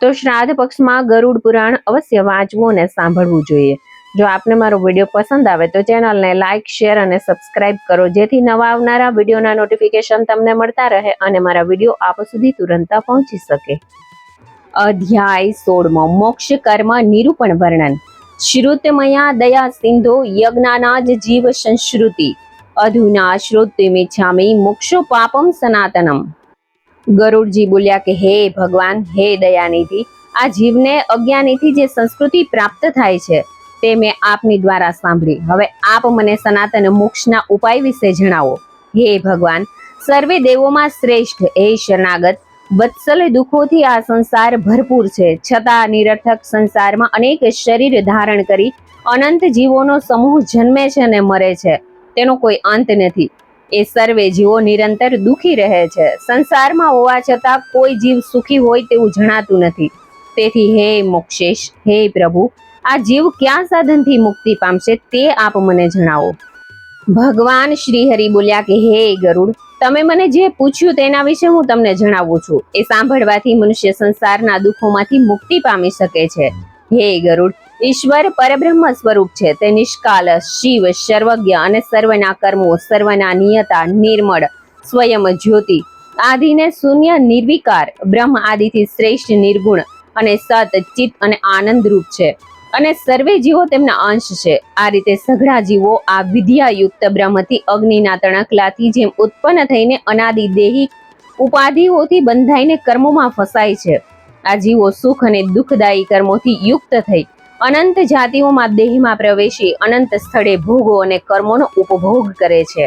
તો શ્રાદ્ધ પક્ષમાં ગરુડ પુરાણ અવશ્ય વાંચવું અને સાંભળવું જોઈએ. જો આપને મારો વીડિયો પસંદ આવે તો ચેનલને લાઇક શેર અને સબસ્ક્રાઇબ કરો, જેથી નવા આવનારા વિડીયોના નોટિફિકેશન તમને મળતા રહે અને મારા વીડિયો આપ સુધી તુરંત પહોંચી શકે. અધ્યાય સોળમો, મોક્ષ કર્મ નિરૂપણ વર્ણન. શ્રુતમયા દયા સિંધો જ જીવ સંશ્રુતિ. અધુના શ્રુતિમિચ્છામિ મોક્ષો પાપમ સનાતનમ. ગરુડજી બોલ્યા કે, હે ભગવાન, હે દયાનિધિ આ જીવને અજ્ઞાનીથી જે સંસ્કૃતિ પ્રાપ્ત થાય છે, તે મેં આપની દ્વારા સાંભળી. હવે આપ મને સનાતન મોક્ષના ઉપાય વિશે જણાવો. હે ભગવાન, સર્વે દેવોમાં શ્રેષ્ઠ. હે શરણાગત, વત્સલ દુઃખોથી આ સંસાર ભરપૂર છે. છતાં નિરર્થક સંસારમાં અનેક શરીર ધારણ કરી અનંત જીવોનો સમૂહ જન્મે છે અને મરે છે. તેનો કોઈ અંત નથી. એ સર્વે જીવો નિરંતર દુખી રહે છે. સંસારમાં હોવા છતાં કોઈ જીવ સુખી હોય તેવું જણાતું નથી. તેથી હે મોક્ષેશ, હે પ્રભુ, આ જીવ ક્યાં સાધનથી મુક્તિ પામશે તે આપ મને જણાવો. ભગવાન શ્રી હરિ બોલ્યા કે, હે ગરુડ, તમે મને જે પૂછ્યું તેના વિશે હું તમને જણાવું છું. એ સાંભળવાથી મનુષ્ય સંસારના દુઃખોમાંથી મુક્તિ પામી શકે છે. હે ગરુડ ઈશ્વર પરબ્રહ્મ સ્વરૂપ છે. તે નિષ્કાલ, શિવ, સર્વજ્ઞ અને સર્વના કર્મો, સર્વના નિયતા, નિર્મળ, સ્વયં જ્યોતિ આદિને શૂન્ય નિર્વિકાર, બ્રહ્મ આદિથી શ્રેષ્ઠ, નિર્ગુણ અને સત, ચિત્ત અને આનંદ રૂપ છે. અને સર્વે જીવો તેમના અંશ છે. આ રીતે સઘળા જીવો આ વિદ્યાયુક્ત બ્રહ્મથી અગ્નિના તણકલાથી જેમ ઉત્પન્ન થઈને અનાદિ દેહી ઉપાધિઓથી બંધાઈને કર્મોમાં ફસાય છે. આ જીવો સુખ અને દુઃખદાયી કર્મોથી યુક્ત થઈ અનંત જાતિઓમાં દેહમાં પ્રવેશી અનંત સ્થળે ભોગો અને કર્મોનો ઉપભોગ કરે છે.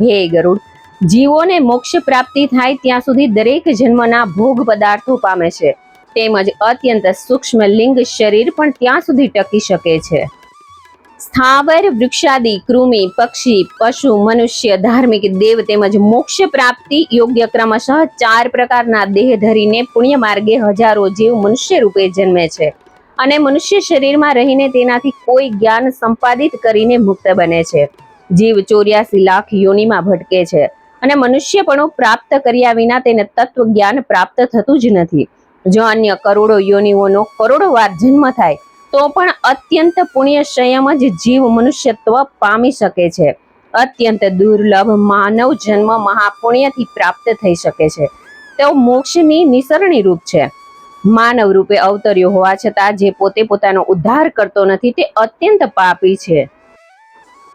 હે ગરુડ, જીવોને મોક્ષ પ્રાપ્તિ થાય ત્યાં સુધી દરેક જન્મના ભોગ પદાર્થો પામે છે. તેમજ અત્યંત સૂક્ષ્મ લિંગ શરીર પણ ત્યાં સુધી ટકી શકે છે. સ્થાવર, વૃક્ષાદિ, કૃમિ, પક્ષી, પશુ, મનુષ્ય, ધાર્મિક દેવ તેમજ મોક્ષ પ્રાપ્તિ યોગ્ય ક્રમશઃ ચાર પ્રકારના દેહ ધરીને પુણ્ય માર્ગે હજારો જીવ મનુષ્ય રૂપે જન્મે છે. અને મનુષ્ય શરીરમાં રહીને તેનાથી કોઈ જ્ઞાન સંપાદિત કરીને મુક્ત બને છે. જીવ ચોર્યાસી લાખ યોનિમાં ભટકે છે અને મનુષ્યપણું પ્રાપ્ત કર્યા વિના તેને તત્વ જ્ઞાન પ્રાપ્ત થતું જ નથી. જો અન્ય કરોડો યોનિઓનો કરોડો વાર જન્મ થાય, તો પણ અત્યંત પુણ્ય સંયમ જ જીવ મનુષ્યત્વ પામી શકે છે. અત્યંત દુર્લભ માનવ જન્મ મહાપુણ્યથી પ્રાપ્ત થઈ શકે છે. તેઓ મોક્ષની નિસરણી રૂપ છે. માનવ રૂપે અવતર્યો હોવા છતાં જે પોતે પોતાનો ઉદ્ધાર કરતો નથી તે અત્યંત પાપી છે.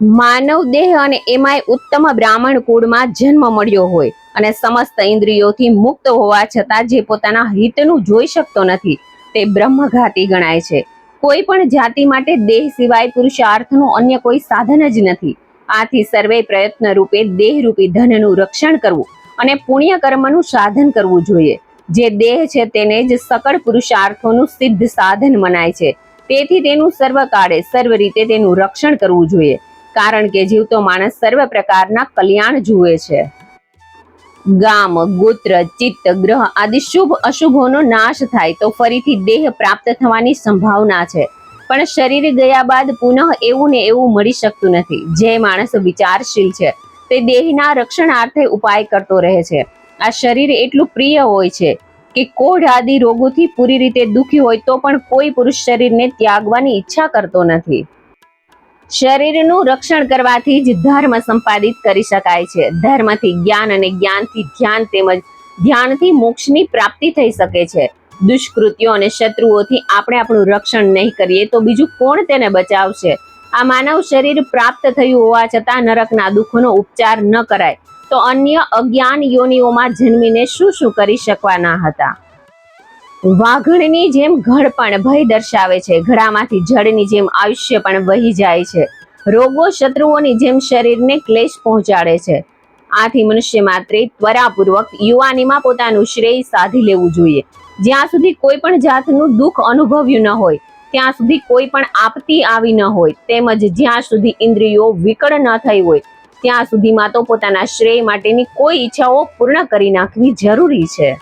માનવ દેહ અને એમાંય ઉત્તમ બ્રાહ્મણ કુળમાં જન્મ મળ્યો હોય અને સમસ્ત ઇન્દ્રિયોથી મુક્ત હોવા છતાં જે પોતાના હિતનું જોઈ શકતો નથી તે બ્રહ્મઘાતી ગણાય છે. કોઈ પણ જાતિ માટે દેહ સિવાય પુરુષાર્થનું અન્ય કોઈ સાધન જ નથી. આથી સર્વે પ્રયત્ન રૂપે દેહરૂપી ધનનું રક્ષણ કરવું અને પુણ્ય કર્મનું સાધન કરવું જોઈએ. જે દેહ છે તેને જ સકળ પુરુષાર્થોનું સિદ્ધ સાધન મનાય છે. તેથી તેનું સર્વકાળે સર્વ રીતે તેનું રક્ષણ કરવું જોઈએ. કારણ કે જીવતો માણસ સર્વ પ્રકારના કલ્યાણ જુએ છે. ગામ, ગોત્ર, ચિત્ત, ગ્રહ આદિ શુભ અશુભોનો નાશ થાય તો ફરીથી દેહ પ્રાપ્ત થવાની સંભાવના છે. પણ શરીર ગયા બાદ પુનઃ એવું ને એવું મળી શકતું નથી. જે માણસ વિચારશીલ છે તે દેહના રક્ષણાર્થે ઉપાય કરતો રહે છે. આ શરીર એટલું પ્રિય હોય છે કે કોઢ આદિ રોગોથી પૂરી રીતે દુખી હોય તો પણ કોઈ પુરુષ શરીરને ત્યાગવાની ઈચ્છા કરતો નથી. શરીરનું રક્ષણ કરવાથી જ ધર્મ સંપાદિત કરી શકાય છે. ધર્મથી જ્ઞાન અને જ્ઞાનથી ધ્યાન તેમજ ધ્યાનથી મોક્ષની પ્રાપ્તિ થઈ શકે છે. દુષ્કૃત્યો અને શત્રુઓથી આપણે આપણું રક્ષણ નહીં કરીએ તો બીજું કોણ તેને બચાવશે? આ માનવ શરીર પ્રાપ્ત થયું હોવા છતાં નરકના દુઃખોનો ઉપચાર ન કરાય. તો અન્ય અજ્ઞાન યોનિઓમાં જન્મીને શું શું કરી શકવાના હતા? વાઘણની જેમ ઘડ પણ ભય દર્શાવે છે. ઘડામાંથી જળની જેમ આયુષ્ય પણ વહી જાય છે. રોગો શત્રુઓની જેમ શરીરને ક્લેશ પહોંચાડે છે. આથી મનુષ્ય માત્રે ત્વરાપૂર્વક યુવાનીમાં પોતાનું શ્રેય સાધી લેવું જોઈએ. જ્યાં સુધી કોઈ પણ જાતનું દુઃખ અનુભવ્યું ન હોય, ત્યાં સુધી કોઈ પણ આપતી આવી ન હોય, તેમજ જ્યાં સુધી ઇન્દ્રિયો વિકળ ન થઈ હોય ત્યાં સુધીમાં તો પોતાના શ્રેય માટેની કોઈ ઈચ્છાઓ પૂર્ણ કરી નાખવી જરૂરી છે.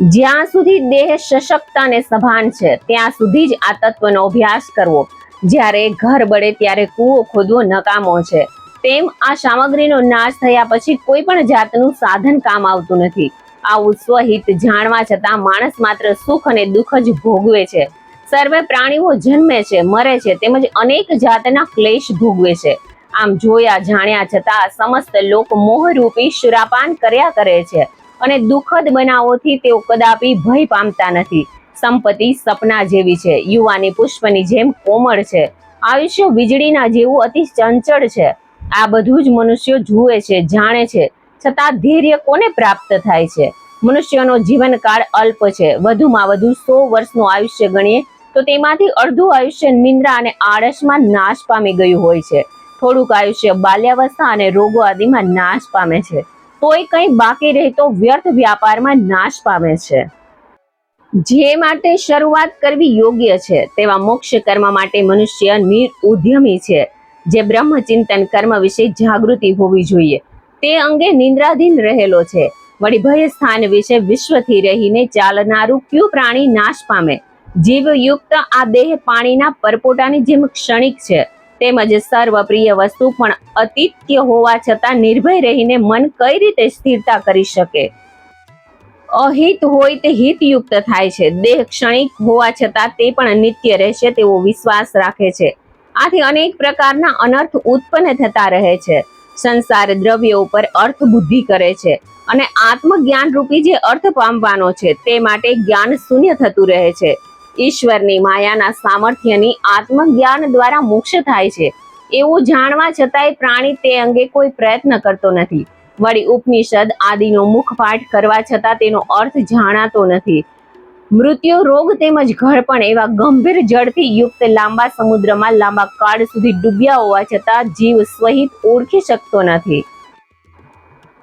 જ્યાં સુધી દેહ સશક્ત અને સભાન છે, ત્યાં સુધી જ આ તત્વનો અભ્યાસ કરવો. જ્યારે ઘર બળે ત્યારે કૂવો ખોદવો નકામો છે. તેમ આ સામગ્રીનો નાશ થયા પછી કોઈ પણ જાતનું સાધન કામ આવતું નથી. આવું સ્વહિત જાણવા છતાં માણસ માત્ર સુખ અને દુઃખ જ ભોગવે છે. સર્વે પ્રાણીઓ જન્મે છે, મરે છે, તેમજ અનેક જાતના ક્લેશ ભોગવે છે. આમ જોયા જાણ્યા છતાં સમસ્ત લોક મોહરૂપી શુરાપાન કર્યા કરે છે અને દુઃખદ બનાવોથી તેઓ કદાપી ભય પામતા નથી. સંપત્તિ સપના જેવી છે. યુવાની પુષ્પની જેમ કોમળ છે. આયુષ્ય વીજળીના જેવું અતિ ચંચળ છે. આ બધું જ મનુષ્યો જુએ છે, જાણે છે. છતાં ધૈર્ય કોને પ્રાપ્ત થાય છે? મનુષ્યનો જીવનકાળ અલ્પ છે. વધુમાં વધુ સો વર્ષનું આયુષ્ય ગણીએ તો તેમાંથી અડધું આયુષ્ય નિંદ્રા અને આળસમાં નાશ પામી ગયું હોય છે. થોડુંક આયુષ્ય બાલ્યાવસ્થા અને રોગો આદિમાં નાશ પામે છે. તોય કંઈ બાકી રહેતો વ્યર્થ વ્યાપારમાં નાશ પામે છે. જે માટે શરૂઆત કરવી યોગ્ય છે, તેવા મોક્ષ કર્મ માટે મનુષ્ય નિર્ઉદ્યમી છે, જે બ્રહ્મચિંતન કર્મ વિશે જાગૃતિ હોવી જોઈએ. તે અંગે નિંદ્રાધીન રહેલો છે. વળી ભય સ્થાન વિશે વિશ્વથી રહીને ચાલનારું કયું પ્રાણી નાશ પામે? જીવયુક્ત આ દેહ પાણીના પરપોટાની જેમ ક્ષણિક છે. તેમજ સર્વપ્રિય વસ્તુ પણ અતિત્ય હોવા છતાં નિર્ભય રહીને મન કઈ રીતે સ્થિરતા કરી શકે? અહિત હોય તે હિતયુક્ત થાય છે. દેહ ક્ષણિક હોવા છતાં તે પણ નિત્ય રહેશે તેવો વિશ્વાસ રાખે છે. આથી અનેક પ્રકારના અનર્થ ઉત્પન્ન થતા રહે છે. સંસાર દ્રવ્ય ઉપર અર્થ બુદ્ધિ કરે છે અને આત્મજ્ઞાન રૂપી જે અર્થ પામવાનો છે તે માટે જ્ઞાન શૂન્ય થતું રહે છે. ઈશ્વરની માયાના સામર્થ્યની આત્મજ્ઞાન દ્વારા મોક્ષ થાય છે. એવું જાણવા છતાંય પ્રાણી તે અંગે કોઈ પ્રયત્ન કરતો નથી. વળી ઉપનિષદ આદિનો મુખપાઠ કરવા છતાં તેનો અર્થ જાણાતો નથી. મૃત્યુ રોગ તેમજ ઘડપણ એવા ગંભીર જળથી યુક્ત લાંબા સમુદ્રમાં લાંબા કાળ સુધી ડૂબ્યા હોવા છતાં જીવ સ્વહિત ઓળખી શકતો નથી.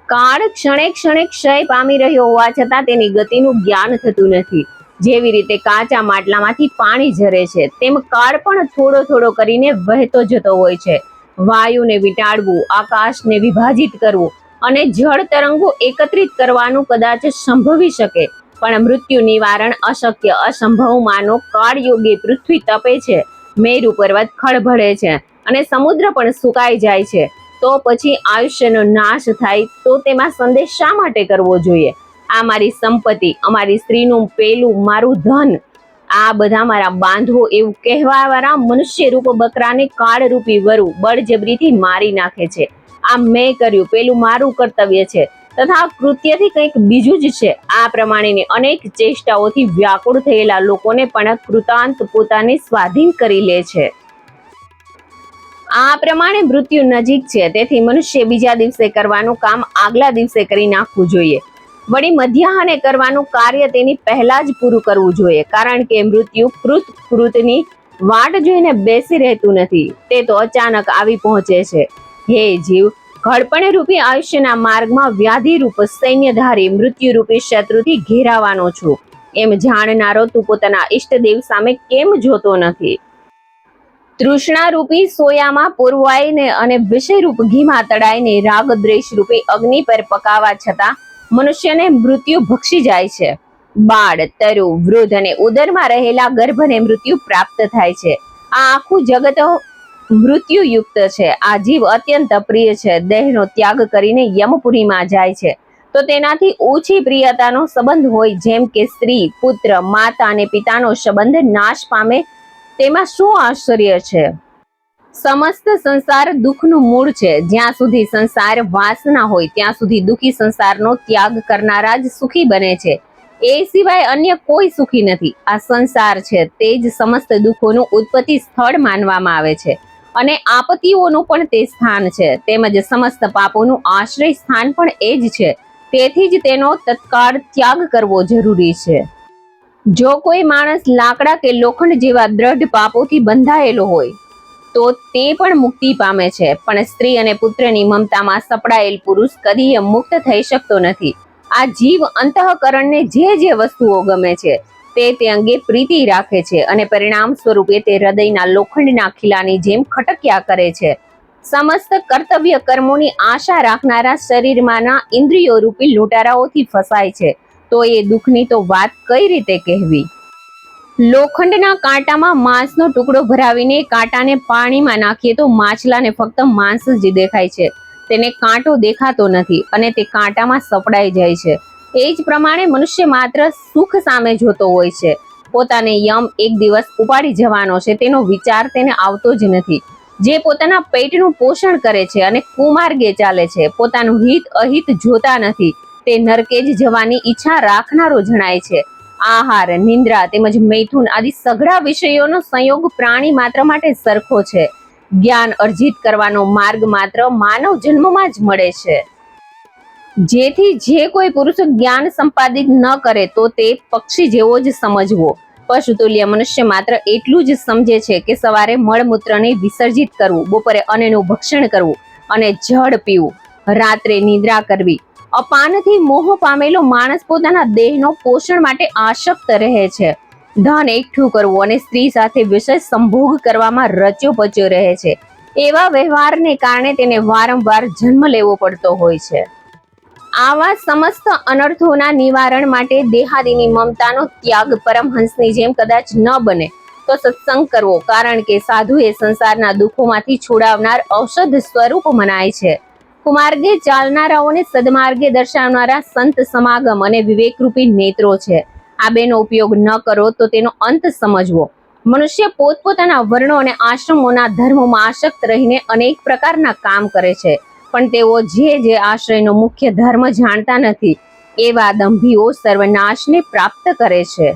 કાળ ક્ષણે ક્ષણે ક્ષય પામી રહ્યો હોવા છતાં તેની ગતિનું જ્ઞાન થતું નથી. જેવી રીતે કાચા માટલામાંથી પાણી ઝરે છે, તેમ કાળ પણ થોડો થોડો કરીને વહેતો જતો હોય છે. વાયુને વીંટાળવું આકાશને વિભાજિત કરવું અને જળ તરંગો એકત્રિત કરવાનું કદાચ સંભવી શકે, પણ મૃત્યુ નિવારણ અશક્ય અસંભવ માનો કાળયોગી પૃથ્વી તપે છે. મેરુ પર્વત ખળભળે છે અને સમુદ્ર પણ સુકાઈ જાય છે. તો પછી આયુષ્યનો નાશ થાય તો તેમાં સંદેશ શા માટે કરવો જોઈએ? આ મારી સંપત્તિ, અમારી સ્ત્રીનું પેલું મારું ધન. આ બધા મારા બાંધવો એવું કહેવાવાળા મનુષ્ય રૂપ બકરાને કાળરૂપી વરુ, બળજબરીથી મારી નાખે છે. આ મેં કર્યું, પેલું મારું કર્તવ્ય છે. તથા કૃત્યથી કંઈક બીજું જ છે. આ પ્રમાણેની અનેક ચેષ્ટાઓથી વ્યાકુળ થયેલા લોકોને પણ કૃતાંત પોતાને સ્વાધીન કરી લે છે. આ પ્રમાણે મૃત્યુ નજીક છે. તેથી મનુષ્ય બીજા દિવસે કરવાનું કામ આગલા દિવસે કરી નાખવું જોઈએ. વળી મધ્યાહને કરવાનું કાર્ય તેની પહેલા જ પૂરું કરવું જોઈએ. કારણ કે મૃત્યુ કૃત કૃતની વાટ જોઈને બેસી રહેતું નથી. તે તો અચાનક આવી પહોંચે છે. હે જીવ, ઘડપણે રૂપી આયુષ્યના માર્ગમાં વ્યાધિ રૂપ સૈન્યધારી મૃત્યુ રૂપી શત્રુથી ઘેરાવાનો છું. એમ જાણનારો તું પોતાના ઈષ્ટદેવ સામે કેમ જોતો નથી? તૃષ્ણા રૂપી સોયામાં પૂરવાઈને અને વિષયરૂપ ઘીમાં તળાઈને રાગ દ્વેષ રૂપી અગ્નિ પર પકાવા છતાં મનુષ્યને મૃત્યુ ભક્ષી જાય છે. બાળ, તરુ, વૃદ્ધ અને ઉદરમાં રહેલા ગર્ભને મૃત્યુ પ્રાપ્ત થાય છે. આ આખું જગત મૃત્યુયુક્ત છે. આ જીવ અત્યંત પ્રિય છે. દેહનો ત્યાગ કરીને યમપુરીમાં જાય છે. તો તેનાથી ઓછી પ્રિયતાનો સંબંધ હોય, જેમ કે સ્ત્રી, પુત્ર, માતા અને પિતાનો સંબંધ નાશ પામે, તેમાં શું આશ્ચર્ય છે? સમસ્ત સંસાર દુઃખનું મૂળ છે. જ્યાં સુધી સંસાર વાસના હોય, ત્યાં સુધી દુઃખી સંસારનો ત્યાગ કરનારા જ સુખી બને છે. એ સિવાય અન્ય કોઈ સુખી નથી. આ સંસાર છે તે જ સમસ્ત દુઃખોનું ઉત્પત્તિ સ્થળ માનવામાં આવે છે. અને આપત્તિઓનું પણ તે સ્થાન છે. તેમજ સમસ્ત પાપોનું આશ્રય સ્થાન પણ એ જ છે. તેથી જ તેનો તત્કાળ ત્યાગ કરવો જરૂરી છે. જો કોઈ માણસ લાકડા કે લોખંડ જેવા દ્રઢ પાપોથી બંધાયેલો હોય તો તે પણ મુક્તિ પામે છે. પણ સ્ત્રી અને પુત્રની મમતામાં સપડાયેલ પુરુષ કદીય મુક્ત થઈ શકતો નથી. આ જીવ અંતઃકરણને જે જે વસ્તુઓ ગમે છે, તે તે અંગે પ્રીતિ રાખે છે અને પરિણામ સ્વરૂપે તે હૃદયના લોખંડના ખીલાની જેમ ખટક્યા કરે છે. સમસ્ત કર્તવ્ય કર્મોની આશા રાખનારા શરીરમાંના ઇન્દ્રિયો રૂપી લૂંટારાઓથી ફસાય છે. તો એ દુઃખની તો વાત કઈ રીતે કહેવી? લોખંડના કાંટામાં માંસનો ટુકડો ભરાવીને કાંટાને પાણીમાં નાખીએ તો માછલાને ફક્ત માંસ જ દેખાય છે. તેને કાંટો દેખાતો નથી અને તે કાંટામાં સપડાઈ જાય છે. એ જ પ્રમાણે મનુષ્ય માત્ર સુખ સામે જોતો હોય છે. પોતાને યમ એક દિવસ ઉપાડી જવાનો છે તેનો વિચાર તેને આવતો જ નથી. જે પોતાના પેટનું પોષણ કરે છે અને કુમાર્ગે ચાલે છે, પોતાનું હિત અહિત જોતા નથી. તે નરકે જ જવાની ઈચ્છા રાખનારો જણાય છે. આહાર, નિંદ્રા તેમજ મૈથુન આદિ સઘળા વિષયોનો સંયોગ પ્રાણી માત્ર માટે સરખો છે. જ્ઞાન અર્જિત કરવાનો માર્ગ માત્ર માનવ જન્મમાં જ મળે છે. જેથી જે કોઈ પુરુષ જ્ઞાન સંપાદિત ન કરે તો તે પક્ષી જેવો જ સમજવો. પશુતુલ્ય મનુષ્ય માત્ર એટલું જ સમજે છે કે સવારે મળમૂત્રને વિસર્જિત કરવું, બપોરે અન્નનું ભક્ષણ કરવું અને જળ પીવું. રાત્રે નિદ્રા કરવી અપાનથી મોહ પામેલો માણસ પોતાના દેહનો પોષણ માટે આશક્ત રહે છે. ધન એકઠું કરવું અને સ્ત્રી સાથે વિશેષ સંભોગ કરવામાં રચ્યો પચ્યો રહે છે. એવા વ્યવહારને કારણે તેને વારંવાર જન્મ લેવો પડતો હોય છે. આવા સમસ્ત અનર્થોના નિવારણ માટે દેહાદીની મમતાનો ત્યાગ પરમહંસની જેમ કદાચ ન બને, તો સત્સંગ કરવો, કારણ કે સાધુ એ સંસારના દુઃખોમાંથી છોડાવનાર ઔષધ સ્વરૂપ મનાય છે. કુમાર્ગે ચાલનારાઓને સદમાર્ગે દર્શાવનારા સંત સમાગમ અને વિવેકરૂપી નેત્રો છે. આ બેનો ઉપયોગ ન કરો તો તેનો અંત સમજવો. મનુષ્ય પોતપોતાના વર્ણો અને આશ્રમોના ધર્મોમાં આસક્ત રહીને અનેક પ્રકારના કામ કરે છે. પણ તેઓ જે જે આશ્રયનો મુખ્ય ધર્મ જાણતા નથી, એવા દંભીઓ સર્વનાશને પ્રાપ્ત કરે છે.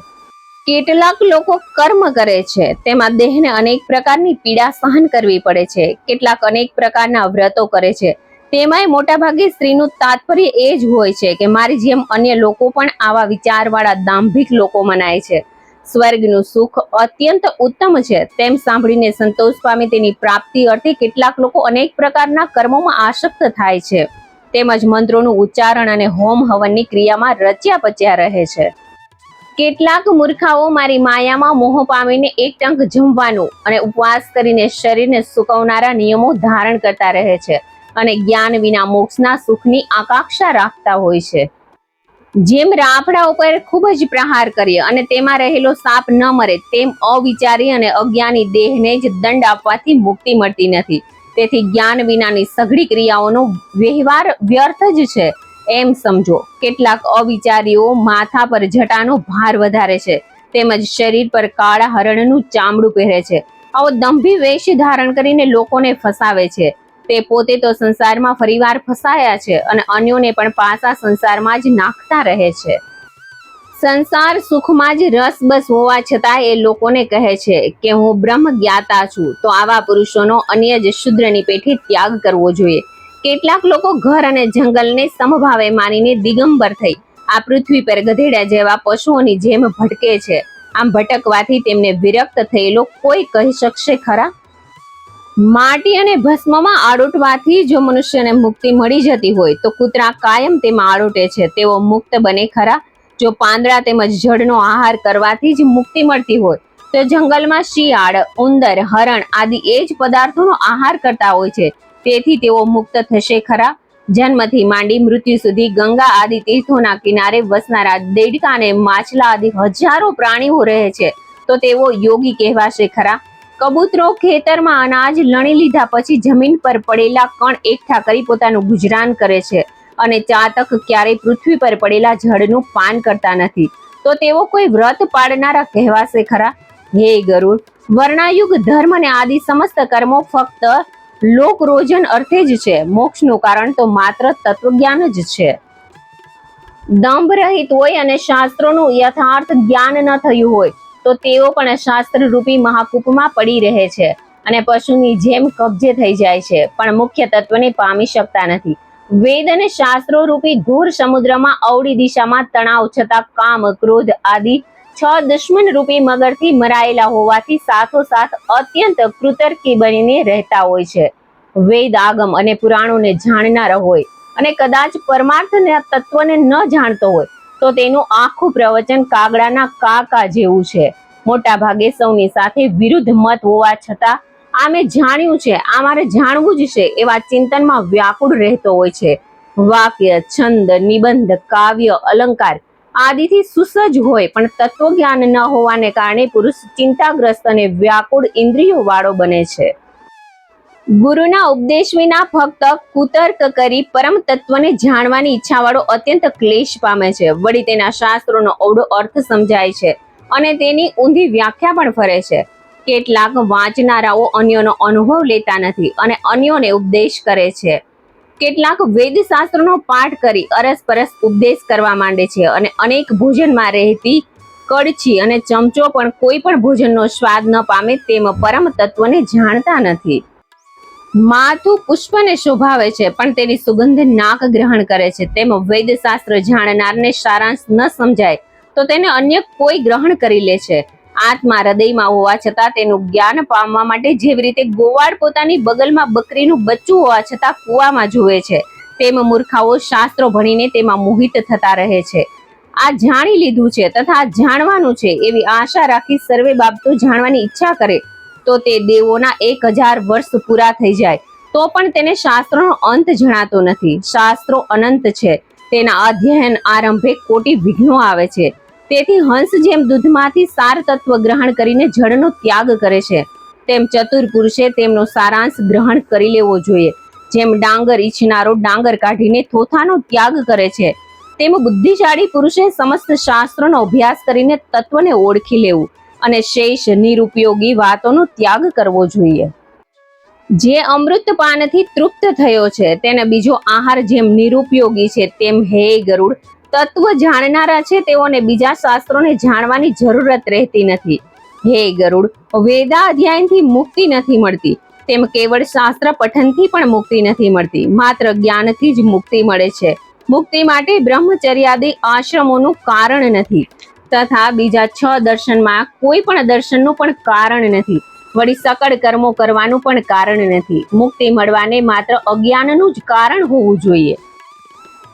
કેટલાક લોકો કર્મ કરે છે, તેમાં દેહને અનેક પ્રકારની પીડા સહન કરવી પડે છે. કેટલાક અનેક પ્રકારના વ્રતો કરે છે. તેમાંય મોટાભાગે સ્ત્રીનું તાત્પર્ય એ જ હોય છે કે મારી જેમ અન્ય લોકો પણ આવા વિચારવાળા દાંભિક લોકો મનાય છે. સ્વર્ગનું સુખ અત્યંત ઉત્તમ છે. તેમ સાંભળીને સંતોષ પામી તેની પ્રાપ્તિ અર્થે કેટલાક લોકો અનેક પ્રકારના કર્મોમાં આસક્ત થાય છે. તેમજ મંત્રોનું ઉચ્ચારણ અને હોમ હવનની ક્રિયામાં રચ્યા પચ્યા રહે છે. કેટલાક મૂર્ખાઓ મારી માયામાં મોહ પામીને એક ટંક જમવાનું અને ઉપવાસ કરીને શરીરને સુકવનારા નિયમો ધારણ કરતા રહે છે. અને જ્ઞાન વિના મોક્ષના સુખની આકાંક્ષા રાખતા હોય છે. જેમ રાફડા ઉપર ખૂબ જ પ્રહાર કરીએ અને તેમાં રહેલો સાપ ન મરે, તેમ અવિચારી અને અજ્ઞાની દેહને જ દંડ આપવાથી મુક્તિ મળતી નથી. તેથી જ્ઞાન વિનાની સઘળી ક્રિયાઓનો વ્યવહાર વ્યર્થ જ છે. એમ સમજો, કેટલાક અવિચારીઓ માથા પર જટાનો ભાર વધારે છે, તેમજ શરીર પર કાળા હરણનું ચામડું પહેરે છે. આવો દંભી વેશ ધારણ કરીને લોકોને ફસાવે છે. તે પોતે તો સંસારમાં ફરીવાર ફસાયા છે અને અન્યોને પણ પાસા સંસારમાં જ નાખતા રહે છે. સંસાર સુખમાં જ રસ બસ હોવા છતાં એ લોકોને કહે છે કે હું બ્રહ્મ જ્ઞાતા છું, તો આવા પુરુષોનો અન્ય જ શુદ્રની પેઠી ત્યાગ કરવો જોઈએ. કેટલાક લોકો ઘર અને જંગલને સમભાવે માનીને દિગંબર થઈ, આ પૃથ્વી પર ગધેડા જેવા પશુઓની જેમ ભટકે છે. આમ ભટકવાથી તેમને વિરક્ત થયેલો કોઈ કહી શકશે ખરા? માટી અને ભસ્મમાં આડોટવાથી જો મનુષ્યને મુક્તિ મળી જતી હોય તો કૂતરા કાયમ તેમાં આડોટે છે. તેઓ મુક્ત બને ખરા. જો પાંદડા તેમજ જળનો આહાર કરવાથી જ મુક્તિ મળતી હોય તો જંગલમાં શિયાળ, ઉંદર, હરણ આદિ એ જ પદાર્થોનો આહાર કરતા હોય છે. તેથી તેઓ મુક્ત થશે ખરા. જન્મથી માંડી મૃત્યુ સુધી ગંગા આદિ તીર્થોના કિનારે વસનારા દેડકા અને માછલા આદિ હજારો પ્રાણીઓ રહે છે. તો તેઓ યોગી કહેવાશે ખરા. કબૂતરો ખેતરમાં અનાજ લણી લીધા પછી જમીન પર પડેલા કણ એકઠા કરી પોતાનું ગુજરાન કરે છે અને ચાતક ક્યારેય પૃથ્વી પર પડેલા જળનું પાન કરતા નથી. તો તેઓ કોઈ વ્રત પાડનારા કહેવાશે ખરા? હે ગરુડ, વર્ણાયુગ ધર્મ અને આદિ સમસ્ત કર્મો ફક્ત લોકરોજન અર્થે જ છે. મોક્ષનું કારણ તો માત્ર તત્વજ્ઞાન જ છે. દંભ રહિત હોય અને શાસ્ત્રોનું યથાર્થ જ્ઞાન ન થયું હોય તો તેઓ પણ શાસ્ત્ર રૂપી મહાકૂપમાં પડી રહે છે અને પશુની જેમ કબજે થઈ જાય છે. પણ મુખ્ય તત્વને પામી શકતા નથી. વેદ અને શાસ્ત્રો રૂપી ઘોર સમુદ્રમાં અવળી દિશામાં તણાવ છતાં કામ, ક્રોધ આદિ છ દુશ્મન રૂપી મગરથી મરાયેલા હોવાથી સાથોસાથ અત્યંત કૃતર્કી બનીને રહેતા હોય છે. વેદ આગમ અને પુરાણોને જાણનાર હોય અને કદાચ પરમાર્થના તત્વને ન જાણતો હોય તો તેનું આખું પ્રવચન કાગડાના કાકા જેવું છે. મોટા ભાગે સૌની સાથે વિરુદ્ધ મત હોવા છતાં, આ મેં જાણ્યું છે, આ મારે જાણવું જ છે, એવા ચિંતનમાં વ્યાકુળ રહેતો હોય છે. વાક્ય, છંદ, નિબંધ, કાવ્ય, અલંકાર આદિથી સુસજ્જ હોય, પણ તત્વજ્ઞાન ન હોવાને કારણે પુરુષ ચિંતાગ્રસ્ત અને વ્યાકુળ ઇન્દ્રિયો વાળો બને છે. ગુરુના ઉપદેશ વિના ફક્ત કુતર્ક કરી પરમ તત્વને જાણવાની ઈચ્છાવાળો અત્યંત ક્લેશ પામે છે. વળી તેના શાસ્ત્રોનો અવડો અર્થ સમજાય છે અને તેની ઊંધી વ્યાખ્યા પણ ફરે છે. કેટલાક વાંચનારાઓ અન્યોનો અનુભવ લેતા નથી અને અન્યોને ઉપદેશ કરે છે. કેટલાક વેદ શાસ્ત્રનો પાઠ કરી અરસપરસ ઉપદેશ કરવા માંડે છે અને અનેક ભોજનમાં રહેતી કડછી અને ચમચો પણ કોઈ પણ ભોજનનો સ્વાદ ન પામે તેમ પરમ તત્વને જાણતા નથી. માથું પુષ્પને શોભાવે છે, પણ તેની સુગંધ નાક ગ્રહણ કરે છે. તેમ વૈદ્યશાસ્ત્ર જાણનારને સારાંશ ન સમજાય, તો તેને અન્ય કોઈ ગ્રહણ કરી લે છે. આત્મા હૃદયમાં હોવા છતાં તેનું જ્ઞાન પામવા માટે જેવી રીતે ગોવાળ પોતાની બગલમાં બકરીનું બચ્ચું હોવા છતાં કૂવામાં જુએ છે. તેમ મૂર્ખાઓ શાસ્ત્રો ભણીને તેમાં મોહિત થતા રહે છે. આ જાણી લીધું છે તથા જાણવાનું છે એવી આશા રાખી સર્વે બાબતો જાણવાની ઈચ્છા કરે તો તે દેવોના એક હજાર વર્ષ પૂરા થઈ જાય. તો પણ તેને શાસ્ત્રોનો અંત જણાતો નથી. શાસ્ત્રો અનંત છે. તેના અધ્યયન આરંભે કોટી વિઘ્નો આવે છે. તેથી હંસ જેમ દૂધમાંથી સાર તત્વ ગ્રહણ કરીને જળનો ત્યાગ કરે છે, તેમ ચતુર પુરુષે તેમનો સારાંશ ગ્રહણ કરી લેવો જોઈએ. જેમ ડાંગર ઈચ્છનારો ડાંગર કાઢીને થોથાનો ત્યાગ કરે છે, તેમ બુદ્ધિશાળી પુરુષે સમસ્ત શાસ્ત્રોનો અભ્યાસ કરીને તત્વને ઓળખી લેવું. અને શેષ નિરુપયોગી વાતોનો ત્યાગ કરવો જોઈએ. જે અમૃત પાનથી તૃપ્ત થયો છે, તેને બીજો આહાર જેમ નિરુપયોગી છે, તેમ હે ગરુડ, તત્વ જાણનારા છે, તેઓને બીજા શાસ્ત્રોને જાણવાની જરૂરત રહેતી નથી. હે ગરુડ, વેદા અધ્યાયનથી મુક્તિ નથી મળતી. તેમ કેવળ શાસ્ત્ર પઠનથી પણ મુક્તિ નથી મળતી. માત્ર જ્ઞાનથી જ મુક્તિ મળે છે. મુક્તિ માટે બ્રહ્મચર્યાદી આશ્રમોનું કારણ નથી. તથા બીજા છ દર્શનમાં કોઈ પણ દર્શનનું પણ કારણ નથી. વળી સકળ કર્મો કરવાનું પણ કારણ નથી. મુક્તિ મળવાને માત્ર અજ્ઞાનનું જ કારણ હોવું જોઈએ.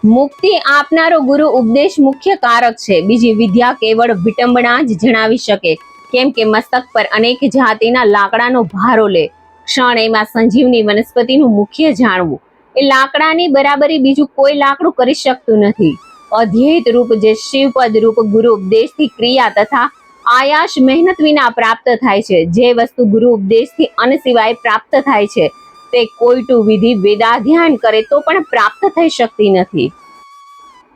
મુક્તિ આપનારો ગુરુ ઉપદેશ મુખ્ય કારક છે. બીજી વિદ્યા કેવળ વિટંબણા જ જણાવી શકે. કેમ કે મસ્તક પર અનેક જાતિના લાકડાનો ભારો લે. ક્ષણ એમાં સંજીવની વનસ્પતિનું મુખ્ય જાણવું. એ લાકડાની બરાબરી બીજું કોઈ લાકડું કરી શકતું નથી. અધ્યયિત રૂપ જે શિવપદ રૂપ ગુરુ ઉપદેશથી ક્રિયા તથા આયાશ મહેનત વિના પ્રાપ્ત થાય છે. જે વસ્તુ ગુરુ ઉપદેશથી અન સિવાય પ્રાપ્ત થાય છે, તે કોઈટું વિધિ વેદાધ્યાન કરે તો પણ પ્રાપ્ત થઈ શકતી નથી.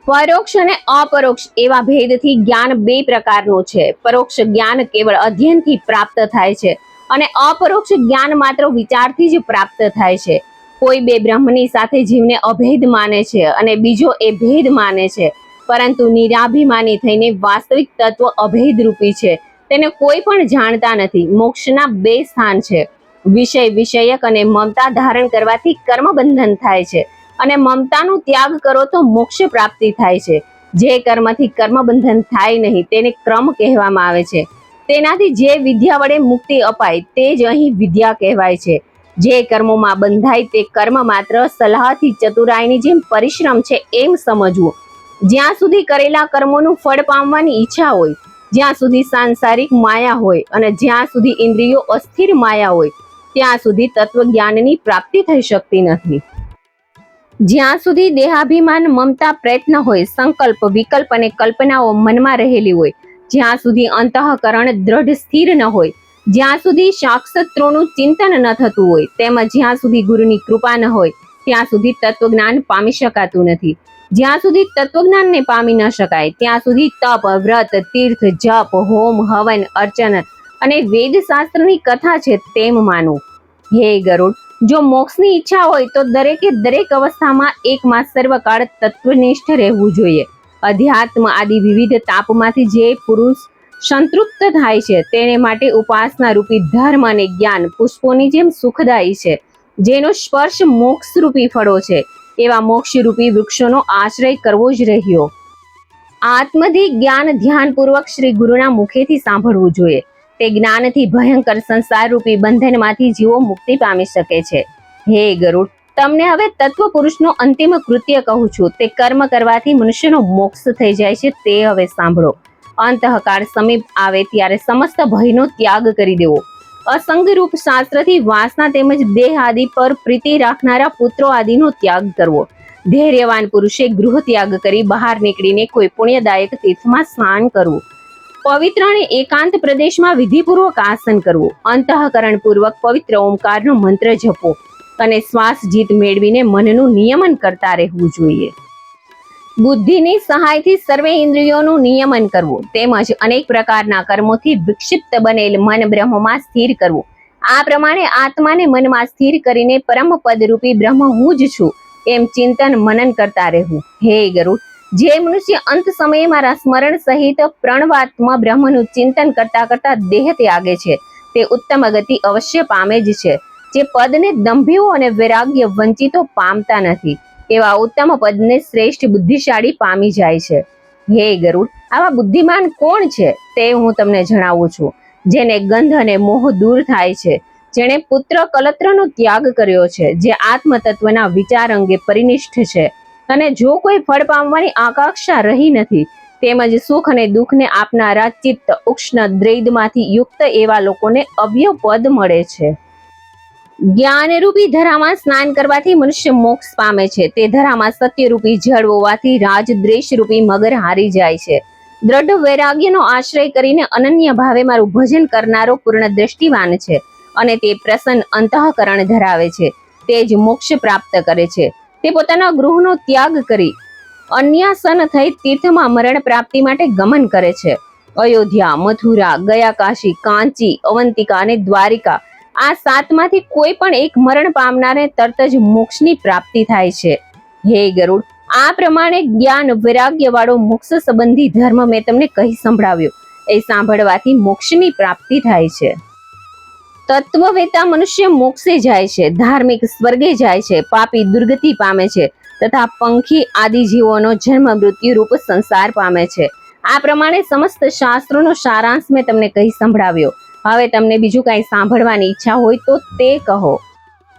પરોક્ષ અને અપરોક્ષ એવા ભેદથી જ્ઞાન બે પ્રકારનું છે. પરોક્ષ જ્ઞાન કેવળ અધ્યયનથી પ્રાપ્ત થાય છે અને અપરોક્ષ જ્ઞાન માત્ર વિચારથી જ પ્રાપ્ત થાય છે. કોઈ બે બ્રહ્મની સાથે જીવને અભેદ માને છે અને બીજો એ ભેદ માને છે. પરંતુ નિરાભિમાની થઈને વાસ્તવિક તત્વ અભેદ રૂપી છે. તેને કોઈ પણ જાણતા નથી. મોક્ષના બે સ્થાન છે. વિષય વિષયક અને મમતા ધારણ કરવાથી કર્મબંધન થાય છે. અને મમતાનો ત્યાગ કરો તો મોક્ષ પ્રાપ્તિ થાય છે. જે કર્મથી કર્મબંધન થાય નહીં તેને ક્રમ કહેવામાં આવે છે. તેનાથી જે વિદ્યા વડે મુક્તિ અપાય તે જ અહીં વિદ્યા કહેવાય છે. જે કર્મોમાં બંધાય તે કર્મ માત્ર સલાહથી ચતુરાઈની જેમ પરિશ્રમ છે એમ સમજવું. જ્યાં સુધી કરેલા કર્મોનું ફળ પામવાની ઈચ્છા હોય, જ્યાં સુધી સાંસારિક માયા હોય અને જ્યાં સુધી ઇન્દ્રિયો અસ્થિર માયા હોય, ત્યાં સુધી તત્વજ્ઞાનની પ્રાપ્તિ થઈ શકતી નથી. જ્યાં સુધી દેહાભિમાન, મમતા, પ્રયત્ન હોય, સંકલ્પ, વિકલ્પ અને કલ્પનાઓ મનમાં રહેલી હોય, જ્યાં સુધી અંતઃકરણ દ્રઢ સ્થિર ન હોય જ્યાં સુધી શાક્ષત્રોનું ચિંતન ન થતું હોય તેમજ જ્યાં સુધી ગુરુની કૃપા ન હોય, ત્યાં સુધી તત્વજ્ઞાન પામી શકાતું નથી. જ્યાં સુધી તત્વજ્ઞાનને પામી ન શકાય, ત્યાં સુધી તપ, વ્રત, તીર્થ, જપ, હોમ, હવન, અર્ચન અને વેદશાસ્ત્રની કથા છે તેમ માનવું હે ગરુડ, જો મોક્ષની ઈચ્છા હોય તો દરેકે દરેક અવસ્થામાં એકમાં સર્વકાળ તત્વનિષ્ઠ રહેવું જોઈએ. અધ્યાત્મ આદિ વિવિધ તાપમાંથી જે પુરુષ સંતૃપ્ત થાય છે. તેને માટે ઉપાસના રૂપી ધર્મ અને જ્ઞાન પુષ્પોની જેમ સુખદાયી છે. જેનો સ્પર્શ મોક્ષ રૂપી ફળો છે. એવા મોક્ષ રૂપી વૃક્ષોનો આશ્રય કરવો જ રહ્યો. આત્મથી જ્ઞાન ધ્યાનપૂર્વક શ્રી ગુરુના મુખેથી સાંભળવું જોઈએ. તે જ્ઞાનથી ભયંકર સંસાર રૂપી બંધનમાંથી જીવો મુક્તિ પામી શકે છે. હે ગરુડ, તમને હવે તત્વ પુરુષનો અંતિમ કૃત્ય કહું છું. તે કર્મ કરવાથી મનુષ્યનો મોક્ષ થઈ જાય છે. તે હવે સાંભળો. અંતઃકાળ સમીપ આવે ત્યારે સમસ્ત ભયનો ત્યાગ કરી દેવો. અસંગરૂપ શાસ્ત્રથી વાસના તેમજ દેહ આદિ પર પ્રીતિ રાખનારા પુત્રો આદિનો ત્યાગ કરવો. ધૈર્યવાન પુરુષે ગૃહ ત્યાગ કરી બહાર નીકળીને કોઈ પુણ્યદાયક તીર્થમાં સ્નાન કરવું. પવિત્ર અને એકાંત પ્રદેશમાં વિધિપૂર્વક આસન કરવું. અંતઃકરણ પૂર્વક પવિત્ર ઓમકારનો મંત્ર જપો અને શ્વાસ જીત મેળવીને મનનું નિયમન કરતા રહેવું જોઈએ. બુદ્ધિની સહાયથી સર્વે ઇન્દ્રિયોનું નિયમન કરવું તેમજ અનેક પ્રકારના કર્મોથી વિક્ષિપ્ત બનેલ મન બ્રહ્મમાં સ્થિર કરવું. આ પ્રમાણે આત્માને મનમાં સ્થિર કરીને પરમ પદરૂપી બ્રહ્મ હું જ છું એમ ચિંતન મનન કરતા રહેવું. હે ગરુડ, જે મનુષ્ય અંત સમયે મારા સ્મરણ સહિત પ્રણવાત્મા બ્રહ્મનું ચિંતન કરતા કરતા દેહ ત્યાગે છે. તે ઉત્તમ ગતિ અવશ્ય પામે જ છે. જે પદને દંભીઓ અને વૈરાગ્ય વંચિતો પામતા નથી. એવા ઉત્તમ પદને શ્રેષ્ઠ બુદ્ધિશાળી પામી જાય છે. હે ગરુડ, આવા બુદ્ધિમાન કોણ છે તે હું તમને જણાવું છું, જેને ગંધ અને મોહ દૂર થાય છે, જેણે પુત્ર કલત્રનો ત્યાગ કર્યો છે, જે આત્મતત્વના વિચાર અંગે પરિનિષ્ઠ છે. અને જો કોઈ ફળ પામવાની આકાંક્ષા રહી નથી, તેમજ સુખ અને દુઃખને આપનારા ચિત્ત ઉક્ષ્ણ દ્રૈદમાંથી યુક્ત એવા લોકોને અવ્ય પદ મળે છે. જ્ઞાનરૂપી ધરામાં સ્નાન કરવાથી મનુષ્ય મોક્ષ પામે છે. તે ધરામાં સત્યરૂપી જળ હોવાથી રાજદ્વેષરૂપી મગર હારી જાય છે. દ્રઢ વૈરાગ્યનો આશ્રય કરીને અનન્ય ભાવે મારું ભજન કરનારો પૂર્ણ દ્રષ્ટિવાન છે અને તે પ્રસન્ન અંતઃકરણ ધરાવે છે. તે જ મોક્ષ પ્રાપ્ત કરે છે. તે પોતાના ગૃહનો ત્યાગ કરી અન્યાસન થઈ તીર્થમાં મરણ પ્રાપ્તિ માટે ગમન કરે છે. અયોધ્યા, મથુરા ગયા કાશી કાંચી, અવંતિકા અને દ્વારિકા આ સાતમાંથી કોઈ પણ એક મરણ પામનારને તરત જ મોક્ષની પ્રાપ્તિ થાય છે. હે ગરુડ, આ પ્રમાણે જ્ઞાન વૈરાગ્ય વાળો મોક્ષ સંબંધી ધર્મ મેં તમને કહી સંભળાવ્યો. એ સાંભળવાથી મોક્ષની પ્રાપ્તિ થાય છે. તત્વવેતા મનુષ્ય મોક્ષે જાય છે, ધાર્મિક સ્વર્ગે જાય છે, પાપી દુર્ગતિ પામે છે, તથા પંખી આદિ જીવોનો જન્મ મૃત્યુ રૂપ સંસાર પામે છે. આ પ્રમાણે સમસ્ત શાસ્ત્રોનો સારાંશ મેં તમને કહી સંભળાવ્યો. હવે તમને બીજું કાંઈ સાંભળવાની ઈચ્છા હોય તો તે કહો.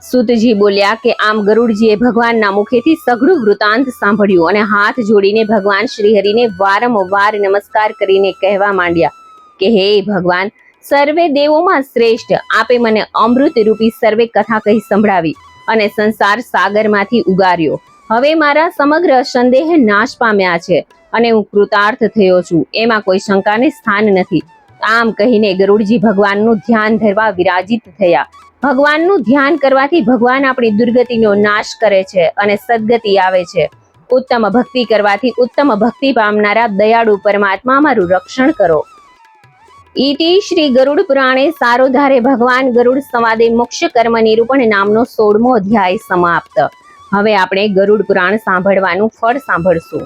સુતજી બોલ્યા કે આમ ગરુડજીએ ભગવાનના મુખેથી સઘળું વૃતાંત સાંભળ્યું અને હાથ જોડીને ભગવાન શ્રીહરિને વારંવાર નમસ્કાર કરીને કહેવા માંડ્યા કે હે ભગવાન, સર્વે દેવોમાં શ્રેષ્ઠ, આપે મને અમૃત રૂપી સર્વે કથા કહી સંભળાવી અને સંસાર સાગરમાંથી ઉગાર્યો. હવે મારા સમગ્ર સંદેહ નાશ પામ્યા છે અને હું કૃતાર્થ થયો છું, એમાં કોઈ શંકાને સ્થાન નથી. આમ કહીને ગરુડજી ભગવાનનું ધ્યાન ધરવા વિરાજિત થયા. ભગવાનનું ધ્યાન કરવાથી ભગવાન આપણી દુર્ગતિનો નાશ કરે છે અને સદગતિ આવે છે. ઉત્તમ ભક્તિ કરવાથી ઉત્તમ ભક્તિ પામનારા દયાળુ પરમાત્મા અમારું રક્ષણ કરો. ઈતિ શ્રી ગરુડ પુરાણે સારોધારે ભગવાન ગરુડ સંવાદે મોક્ષ કર્મ નિરૂપણ નામનો સોળમો અધ્યાય સમાપ્ત. હવે આપણે ગરુડ પુરાણ સાંભળવાનું ફળ સાંભળશું.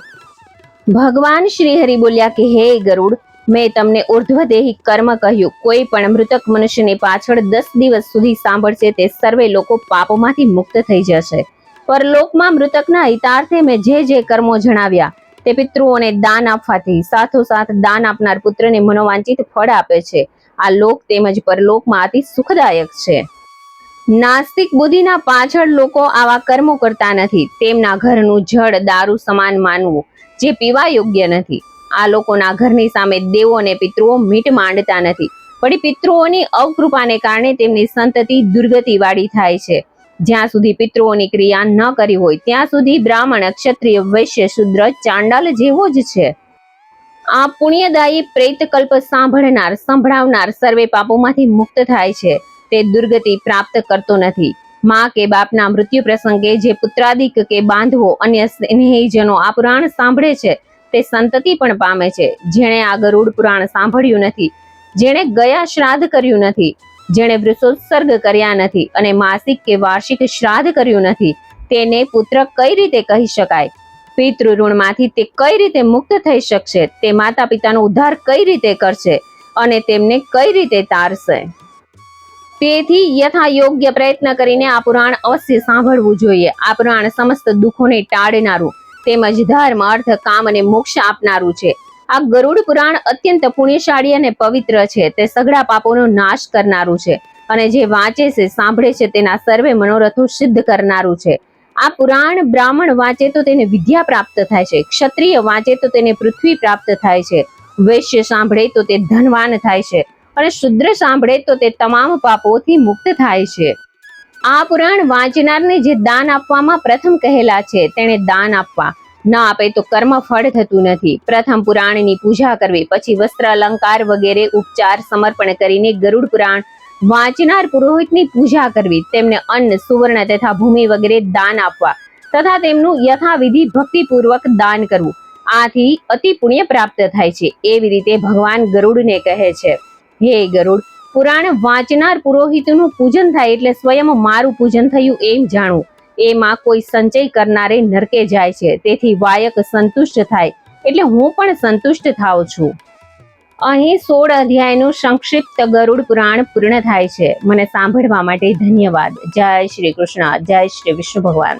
ભગવાન શ્રી હરિ બોલ્યા કે, હે ગરુડ મેં તમને ઉર્ધ્વદેહી કર્મ કહ્યું. કોઈ પણ મૃતક મનુષ્યને પાછળ દસ દિવસ સુધી સાંભળશે તે સર્વે લોકો પાપોમાંથી મુક્ત થઈ જશે. પરલોકમાં મૃતકના હિતાર્થે મેં જે જે કર્મો જણાવ્યા, તે પિતૃઓને દાન આપવાથી, સાથોસાથ દાન આપનાર પુત્રને મનોવાંચિત ફળ આપે છે. આ લોક તેમજ પરલોકમાં અતિ સુખદાયક છે. નાસ્તિક બુદ્ધિના પાછળ લોકો આવા કર્મો કરતા નથી. તેમના ઘરનું જળ, દારૂ સમાન માનવું, જે પીવા યોગ્ય નથી. આ લોકોના ઘરની સામે દેવો અને પિતૃઓ મીટ માંડતા નથી. વળી પિતૃઓની અવકૃપાને કારણે તેમની સંતતિ દુર્ગતિવાળી થાય છે. જ્યાં સુધી પિતૃઓની ક્રિયા ન કરી હોય, ત્યાં સુધી બ્રાહ્મણ, ક્ષત્રિય, વૈશ્ય, શુદ્ર, ચાંડાલ જેવો જ છે. આ પુણ્યદાયી પ્રેતકલ્પ સાંભળનાર, સંભળાવનાર સર્વે પાપોમાંથી મુક્ત થાય છે. તે દુર્ગતિ પ્રાપ્ત કરતો નથી. માં કે બાપના મૃત્યુ પ્રસંગે જે પુત્રાદિક કે બાંધવો અન્ય સ્નેહીજનો આ પુરાણ સાંભળે છે તે સંતતિ પણ પામે છે. જેણે આ ગરુડ પુરાણ સાંભળ્યું નથી. જેણે ગયા શ્રાદ્ધ કર્યું નથી. જેણે વૃષોત્સર્ગ કર્યા નથી અને માસિક કે વાર્ષિક શ્રાદ્ધ કર્યું નથી. તેને પુત્ર કઈ રીતે કહી શકાય? પિતૃ તે કઈ રીતે મુક્ત થઈ શકશે? તે માતા પિતાનો ઉદ્ધાર કઈ રીતે કરશે? અને તેમને કઈ રીતે તારશે? તેથી યથા યોગ્ય પ્રયત્ન કરીને આ પુરાણ અવશ્ય સાંભળવું જોઈએ. આ પુરાણ સમસ્ત દુઃખોને ટાળનારું તેમજ ધર્મ, અર્થ, કામ અને મોક્ષ આપનારું છે. આ ગરુડ પુરાણ અત્યંત પુણ્યશાળી અને પવિત્ર છે. તે સઘળા પાપોનો નાશ કરનારું છે અને જે વાંચે છે, સાંભળે છે, તેના સર્વે મનોરથો સિદ્ધ કરનારું છે. આ પુરાણ બ્રાહ્મણ વાંચે તો તેને વિદ્યા પ્રાપ્ત થાય છે, ક્ષત્રિય વાંચે તો તેને પૃથ્વી પ્રાપ્ત થાય છે, વૈશ્ય સાંભળે તો તે ધનવાન થાય છે અને શુદ્ર સાંભળે તો તે તમામ પાપોથી મુક્ત થાય છે. આ પુરાણ વાંચનારને જે દાન આપવામાં પ્રથમ કહેલા છે, તેણે દાન આપવા. ના આપે તો કર્મ ફળ થતું નથી. પ્રથમ પુરાણની પૂજા કરવી, પછી વસ્ત્ર અલંકાર વગેરે ઉપચાર સમર્પણ કરીને ગરુડ પુરાણ વાંચનાર પુરોહિતની પૂજા કરવી, તેમને અન્ન, સુવર્ણ તથા ભૂમિ વગેરે દાન આપવા, તથા તેમનું યથાવિધિ ભક્તિપૂર્વક દાન કરવું. આથી અતિ પુણ્ય પ્રાપ્ત થાય છે. એવી રીતે ભગવાન ગરુડને કહે છે, હે ગરુડ પુરાણ વાંચનાર પુરોહિતનું પૂજન થાય એટલે સ્વયં મારું પૂજન થયું એમ જાણવું એમાં કોઈ સંચય કરનારે નરકે જાય છે. તેથી વાયક સંતુષ્ટ થાય. એટલે હું પણ સંતુષ્ટ થાઉં છું. અહીં સોળ અધ્યાયનું સંક્ષિપ્ત ગરુડ પુરાણ પૂર્ણ થાય છે. મને સાંભળવા માટે ધન્યવાદ. જય શ્રી કૃષ્ણ. જય શ્રી વિષ્ણુ ભગવાન.